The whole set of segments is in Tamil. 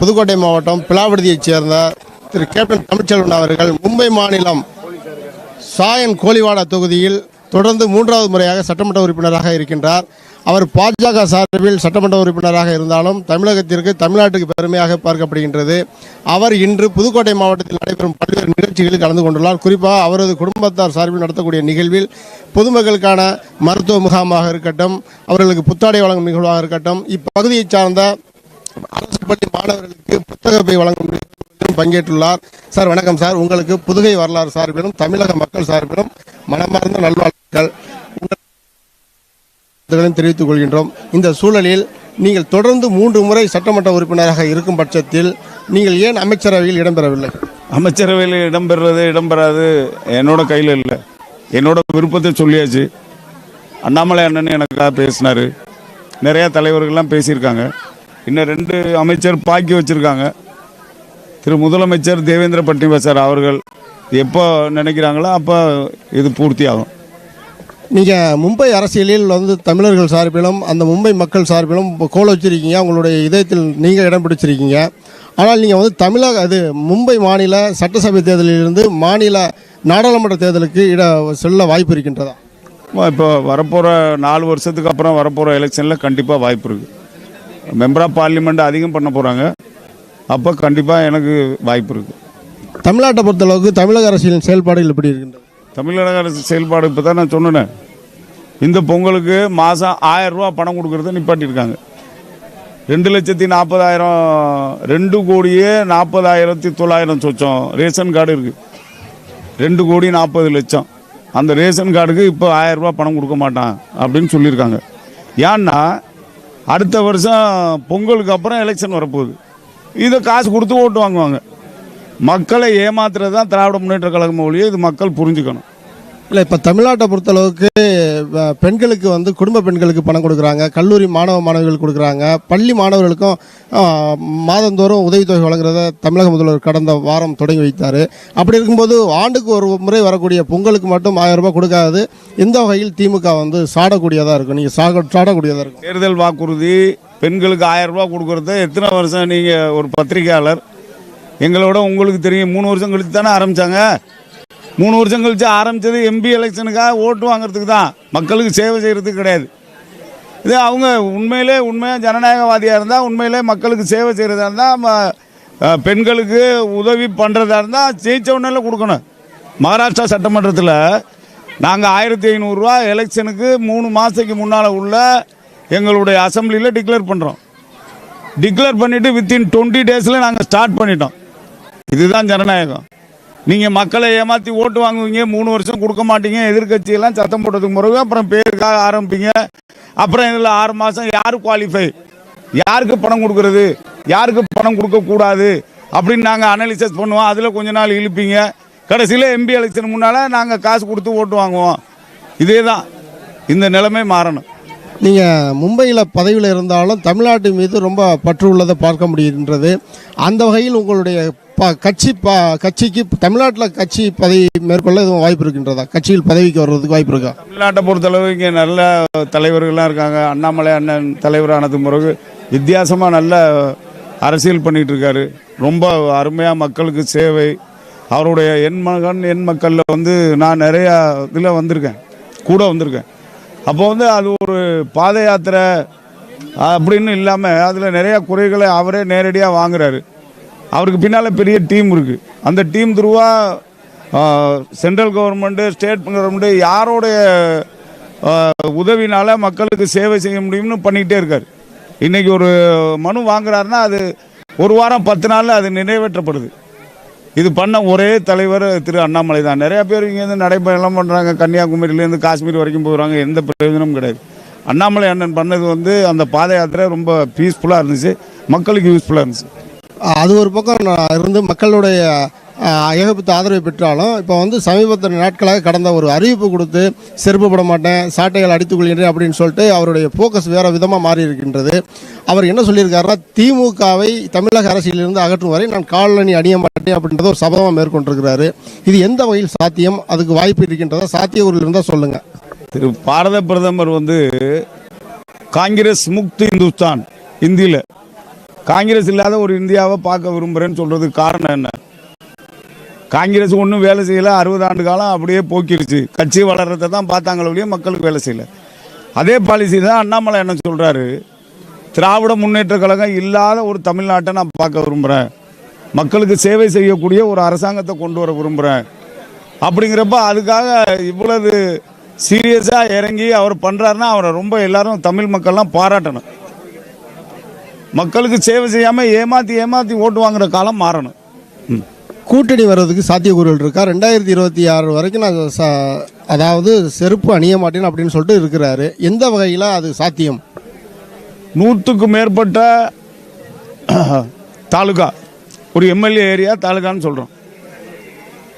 புதுக்கோட்டை மாவட்டம் பிலாவடுதியைச் சேர்ந்த திரு கேப்டன் தமிழ்ச்செல்வன் அவர்கள் மும்பை மாநிலம் சாயன் கோலிவாடா தொகுதியில் தொடர்ந்து மூன்றாவது முறையாக சட்டமன்ற உறுப்பினராக இருக்கின்றார். அவர் பாஜக சார்பில் சட்டமன்ற உறுப்பினராக இருந்தாலும் தமிழகத்திற்கு தமிழ்நாட்டுக்கு பெருமையாக பார்க்கப்படுகின்றது. அவர் இன்று புதுக்கோட்டை மாவட்டத்தில் நடைபெறும் பல்வேறு நிகழ்ச்சிகளில் கலந்து கொண்டுள்ளார். குறிப்பாக அவரது குடும்பத்தார் சார்பில் நடத்தக்கூடிய நிகழ்வில் பொதுமக்களுக்கான மருத்துவ முகாமாக இருக்கட்டும் அவர்களுக்கு புத்தாடை வழங்கும் நிகழ்வாக இருக்கட்டும் இப்பகுதியைச் சார்ந்த அரசு பள்ளி மாணவர்களுக்கு புத்தகப்பை வழங்கும் நிகழ்ச்சியிலும் பங்கேற்றுள்ளார். சார் வணக்கம் சார். உங்களுக்கு புதுகை வரலாறு சார்பிலும் தமிழக மக்கள் சார்பிலும் மனமார்ந்த நல்வாழ்த்துக்கள். தெரிவித்துக் கொள்கின்றோம். இந்த சூழலில் நீங்கள் தொடர்ந்து மூன்று முறை சட்டமன்ற உறுப்பினராக இருக்கும் பட்சத்தில் நீங்கள் ஏன் அமைச்சரவையில் இடம்பெறவில்லை? அமைச்சரவையில் இடம்பெறது இடம்பெறாது என்னோட கையில் இல்லை. என்னோட விருப்பத்தை சொல்லியாச்சு. அண்ணாமலை அண்ணன் எனக்காக பேசினார். நிறையா தலைவர்கள்லாம் பேசியிருக்காங்க. இன்னும் ரெண்டு அமைச்சர் பாக்கி வச்சுருக்காங்க. திரு முதலமைச்சர் தேவேந்திர பட்னிவாசர் அவர்கள் எப்போ நினைக்கிறாங்களோ அப்போ இது பூர்த்தி ஆகும். நீங்கள் மும்பை அரசியலில் வந்து தமிழர்கள் சார்பிலும் அந்த மும்பை மக்கள் சார்பிலும் கோல வச்சிருக்கீங்க. உங்களுடைய இதயத்தில் நீங்கள் இடம் பிடிச்சிருக்கீங்க. ஆனால் நீங்கள் வந்து தமிழக அது மும்பை மாநில சட்டசபை தேர்தலிலிருந்து மாநில நாடாளுமன்ற தேர்தலுக்கு இட செல்ல வாய்ப்பு இருக்கின்றதா? இப்போ வரப்போகிற நாலு வருஷத்துக்கு அப்புறம் வரப்போகிற எலெக்ஷனில் கண்டிப்பாக வாய்ப்பு இருக்குது மெம்பர் ஆஃப் பார்லிமெண்ட் அதிகம் பண்ண போகிறாங்க அப்போ கண்டிப்பாக எனக்கு வாய்ப்பு இருக்குது தமிழ்நாட்டை பொறுத்தளவுக்கு தமிழக அரசியலின் செயல்பாடுகள் எப்படி இருக்கின்றது தமிழக அரசு செயல்பாடு இப்போ தான் நான் சொன்னேன். இந்த பொங்கலுக்கு மாதம் ஆயிரம் ரூபா பணம் கொடுக்கறத நிப்பாட்டியிருக்காங்க. ரெண்டு லட்சத்தி நாற்பதாயிரம் ரெண்டு கோடியே நாற்பதாயிரத்தி தொள்ளாயிரம் சொச்சம் ரேஷன் கார்டு இருக்குது ரெண்டு கோடி நாற்பது லட்சம். அந்த ரேஷன் கார்டுக்கு இப்போ ஆயிரம் ரூபா பணம் கொடுக்க மாட்டான் அப்படின்னு சொல்லியிருக்காங்க. ஏன்னா அடுத்த வருஷம் பொங்கலுக்கு அப்புறம் எலெக்ஷன் வரப்போகுது. இதை காசு கொடுத்து ஓட்டு வாங்குவாங்க. மக்களை ஏமாத்துறது தான் திராவிட முன்னேற்ற கழகம் ஒழிய இது மக்கள் புரிஞ்சுக்கணும். இல்லை இப்போ தமிழ்நாட்டை பொறுத்தளவுக்கு பெண்களுக்கு வந்து குடும்ப பெண்களுக்கு பணம் கொடுக்குறாங்க கல்லூரி மாணவ மாணவிகள் கொடுக்குறாங்க பள்ளி மாணவர்களுக்கும் மாதந்தோறும் உதவித்தொகை வழங்குறத தமிழக முதல்வர் கடந்த வாரம் தொடங்கி வைத்தார். அப்படி இருக்கும்போது ஆண்டுக்கு ஒரு முறை வரக்கூடிய பொங்கலுக்கு மட்டும் ஆயிரம் ரூபாய் கொடுக்காது இந்த வகையில் திமுக வந்து சாடக்கூடியதாக இருக்கும். நீங்கள் சாக சாடக்கூடியதாக இருக்கும். தேர்தல் வாக்குறுதி பெண்களுக்கு ஆயிரம் ரூபாய் கொடுக்கறத எத்தனை வருஷம் நீங்கள் ஒரு பத்திரிகையாளர் எங்களோட உங்களுக்கு தெரியும் மூணு வருஷம் கழித்து தானே ஆரம்பித்தாங்க மூணு வருஷம் கழித்து ஆரம்பித்தது எம்பி எலெக்ஷனுக்காக ஓட்டு வாங்குறதுக்கு தான். மக்களுக்கு சேவை செய்கிறதுக்கு கிடையாது. இது அவங்க உண்மையிலே உண்மையாக ஜனநாயகவாதியாக இருந்தால் உண்மையிலே மக்களுக்கு சேவை செய்கிறதா இருந்தால் பெண்களுக்கு உதவி பண்ணுறதா இருந்தால் ஜெயிச்ச உடனே கொடுக்கணும். மகாராஷ்டிரா சட்டமன்றத்தில் நாங்கள் ஆயிரத்தி ஐநூறுரூவா எலெக்ஷனுக்கு மூணு மாதத்துக்கு முன்னால் உள்ள எங்களுடைய அசம்பிளியில் டிக்ளேர் பண்ணுறோம் டிக்ளேர் பண்ணிவிட்டு வித்தின் டுவெண்ட்டி டேஸில் நாங்கள் ஸ்டார்ட் பண்ணிட்டோம். இதுதான் ஜனநாயகம். நீங்கள் மக்களை ஏமாற்றி ஓட்டு வாங்குவீங்க மூணு வருஷம் கொடுக்க மாட்டீங்க எதிர்க்கட்சியெல்லாம் சத்தம் போட்டதுக்கு பிறகு அப்புறம் பேருக்காக ஆரம்பிப்பீங்க. அப்புறம் இதில் ஆறு மாதம் யார் குவாலிஃபை யாருக்கு பணம் கொடுக்கறது? யாருக்கு பணம் கொடுக்கக்கூடாது அப்படின்னு நாங்கள் அனலிசஸ் பண்ணுவோம். அதில் கொஞ்ச நாள் இழுப்பீங்க. கடைசியில் எம்பி எலெக்ஷன் முன்னால் நாங்கள் காசு கொடுத்து ஓட்டு வாங்குவோம். இதே தான் இந்த நிலைமை மாறணும். நீங்கள் மும்பையில் பதவியில் இருந்தாலும் தமிழ்நாட்டு மீது ரொம்ப பற்று உள்ளதை பார்க்க முடிகின்றது அந்த வகையில் உங்களுடைய ப கட்சி ப கட்சிக்கு தமிழ்நாட்டில் கட்சி பதவி மேற்கொள்ள எதுவும் வாய்ப்பு இருக்கின்றதா? கட்சியில் பதவிக்கு வர்றதுக்கு வாய்ப்பு இருக்கா? தமிழ்நாட்டை பொறுத்தளவு இங்கே நல்ல தலைவர்கள்லாம் இருக்காங்க. அண்ணாமலை அண்ணன் தலைவரானது பிறகு வித்தியாசமாக நல்ல அரசியல் பண்ணிட்டு இருக்காரு ரொம்ப அருமையாக மக்களுக்கு சேவை. அவருடைய என் மகன் என் மக்களில் வந்து நான் நிறையா இதில் வந்திருக்கேன். கூட வந்திருக்கேன். அப்போ வந்து அது ஒரு பாத யாத்திரை அப்படின்னு இல்லாமல் அதில் நிறையா குறைகளை அவரே நேரடியாக வாங்குறாரு. அவருக்கு பின்னால் பெரிய டீம் இருக்குது அந்த team Dhruva central government state government யாரோடைய ஆஹ், உதவினால மக்களுக்கு சேவை செய்ய முடியும்னு பண்ணிக்கிட்டே இருக்கார். இன்றைக்கி ஒரு மனு வாங்குறாருன்னா அது ஒரு வாரம் பத்து நாளில் அது நிறைவேற்றப்படுது. இது பண்ண ஒரே தலைவர் திரு அண்ணாமலை தான். நிறையா பேர் இங்கேருந்து நடைபயணம் பண்ணுறாங்க கன்னியாகுமரியிலேருந்து காஷ்மீர் வரைக்கும் போகிறாங்க எந்த பிரயோஜனமும் கிடையாது. அண்ணாமலை அண்ணன் பண்ணது வந்து அந்த பாத யாத்திரை ரொம்ப பீஸ்ஃபுல்லாக இருந்துச்சு. மக்களுக்கு யூஸ்ஃபுல்லாக இருந்துச்சு. அது ஒரு பக்கம் நான் இருந்து மக்களுடைய அஹ், ஆதரவை பெற்றாலும் இப்போ வந்து சமீபத்திய நாட்களாக கடந்த ஒரு அறிவிப்பு கொடுத்து செருப்பு பட மாட்டேன் சாட்டைகள் அடித்துக் கொள்கின்றேன் அப்படின்னு சொல்லிட்டு அவருடைய ஃபோக்கஸ் வேறு விதமாக மாறி இருக்கின்றது. அவர் என்ன சொல்லியிருக்காருன்னா திமுகவை தமிழக அரசியலிருந்து அகற்றும் வரை நான் காலணி அணிய மாட்டேன் அப்படின்றத ஒரு சபதமாக மேற்கொண்டிருக்கிறாரு. இது எந்த வகையில் சாத்தியம்? அதுக்கு வாய்ப்பு இருக்கின்றதா? ஊரில் இருந்தால் சொல்லுங்கள் திரு பாரத பிரதமர் வந்து காங்கிரஸ் முக்து இந்துஸ்தான் இந்தியில். காங்கிரஸ் இல்லாத ஒரு இந்தியாவை பார்க்க விரும்புகிறேன்னு சொல்கிறதுக்கு காரணம் என்ன? காங்கிரஸ் ஒன்றும் வேலை செய்யலை. அறுபது ஆண்டு காலம் அப்படியே போக்கிருச்சு. கட்சி வளர்றதை தான் பார்த்தாங்களே ஒழிய மக்களுக்கு வேலை செய்யலை. அதே பாலிசி தான் அண்ணாமலை என்ன சொல்கிறாரு திராவிட முன்னேற்ற கழகம் இல்லாத ஒரு தமிழ்நாட்டை நான் பார்க்க விரும்புகிறேன் மக்களுக்கு சேவை செய்யக்கூடிய ஒரு அரசாங்கத்தை கொண்டு வர விரும்புகிறேன் அப்படிங்கிறப்ப அதுக்காக இவ்வளவு சீரியஸாக இறங்கி அவர் பண்ணுறாருன்னா அவரை ரொம்ப எல்லாரும் தமிழ் மக்கள்லாம் பாராட்டணும். மக்களுக்கு சேவை செய்யாமல் ஏமாற்றி ஏமாற்றி ஓட்டு வாங்குற காலம் மாறணும். கூட்டணி வர்றதுக்கு சாத்தியக்கூறுகள் இருக்கா? ரெண்டாயிரத்தி இருபத்தி ஆறு வரைக்கும் நான் அதாவது செருப்பு அணிய மாட்டேன் அப்படின்னு சொல்லிட்டு இருக்கிறாரு. எந்த வகையில் அது சாத்தியம்? நூற்றுக்கு மேற்பட்ட தாலுகா. ஒரு எம்எல்ஏ ஏரியா தாலுகான்னு சொல்கிறோம்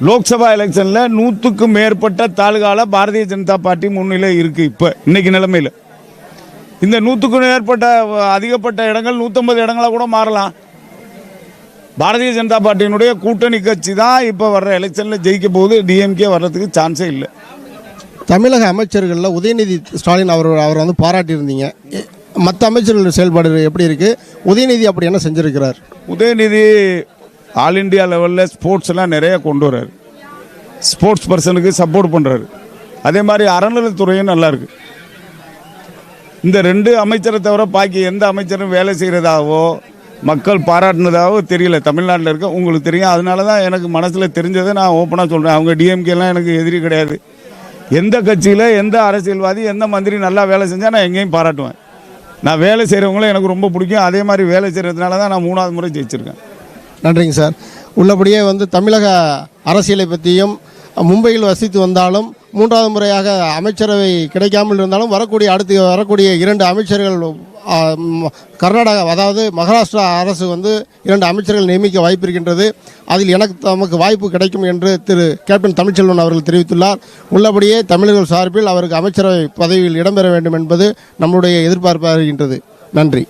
லோக்சபா எலெக்ஷனில் நூற்றுக்கு மேற்பட்ட தாலுகாவில் பாரதிய ஜனதா பார்ட்டி முன்னிலை இருக்குது இப்போ. இன்னைக்கு நிலைமையில். இந்த நூற்றுக்கு மேற்பட்ட அதிகப்பட்ட இடங்கள் நூற்றம்பது இடங்களாக கூட மாறலாம். பாரதிய ஜனதா பார்ட்டியினுடைய கூட்டணி கட்சி தான் இப்போ வர்ற எலெக்ஷனில் ஜெயிக்க போகுது. டிஎம்கே வர்றதுக்கு சான்ஸே இல்லை. தமிழக அமைச்சர்களில் உதயநிதி ஸ்டாலின் அவர் அவர் வந்து பாராட்டியிருந்தீங்க. மற்ற அமைச்சர்கள் செயல்பாடு எப்படி இருக்குது உதயநிதி அப்படி என்ன செஞ்சிருக்கிறார்? உதயநிதி ஆல் இந்தியா லெவலில் ஸ்போர்ட்ஸ்லாம் நிறைய கொண்டு வர்றாரு. ஸ்போர்ட்ஸ் பர்சனுக்கு சப்போர்ட் பண்ணுறாரு அதே மாதிரி அறநிலைத்துறையும் நல்லா இருக்கு. இந்த ரெண்டு அமைச்சரை தவிர பாக்கி எந்த அமைச்சரும் வேலை செய்கிறதாவோ மக்கள் பாராட்டினதாவோ தெரியல. தமிழ்நாட்டில் இருக்க உங்களுக்கு தெரியும். அதனால தான் எனக்கு மனசில் தெரிஞ்சதை நான் ஓப்பனாக சொல்கிறேன் அவங்க டிஎம்கேலாம் எனக்கு எதிரி கிடையாது. எந்த கட்சியில் எந்த அரசியல்வாதி எந்த மந்திரி நல்லா வேலை செஞ்சால் நான் எங்கேயும் பாராட்டுவேன். நான் வேலை செய்கிறவங்களும் எனக்கு ரொம்ப பிடிக்கும். அதே மாதிரி வேலை செய்கிறதுனால தான் நான் மூணாவது முறை ஜெயிச்சிருக்கேன். நன்றிங்க சார். உள்ளபடியே வந்து தமிழக அரசியலை பற்றியும் மும்பையில் வசித்து வந்தாலும் மூன்றாவது முறையாக அமைச்சரவை கிடைக்காமல் இருந்தாலும் வரக்கூடிய அடுத்து வரக்கூடிய இரண்டு அமைச்சர்கள் கர்நாடகா அதாவது மகாராஷ்டிரா அரசு வந்து இரண்டு அமைச்சர்கள் நியமிக்க வாய்ப்பு இருக்கின்றது அதில் எனக்கு தமக்கு வாய்ப்பு கிடைக்கும் என்று திரு கேப்டன் தமிழ்ச்செல்வன் அவர்கள் தெரிவித்துள்ளார். உள்ளபடியே தமிழர்கள் சார்பில் அவருக்கு அமைச்சரவை பதவியில் இடம்பெற வேண்டும் என்பது நம்முடைய எதிர்பார்ப்பாக இருக்கின்றது. நன்றி.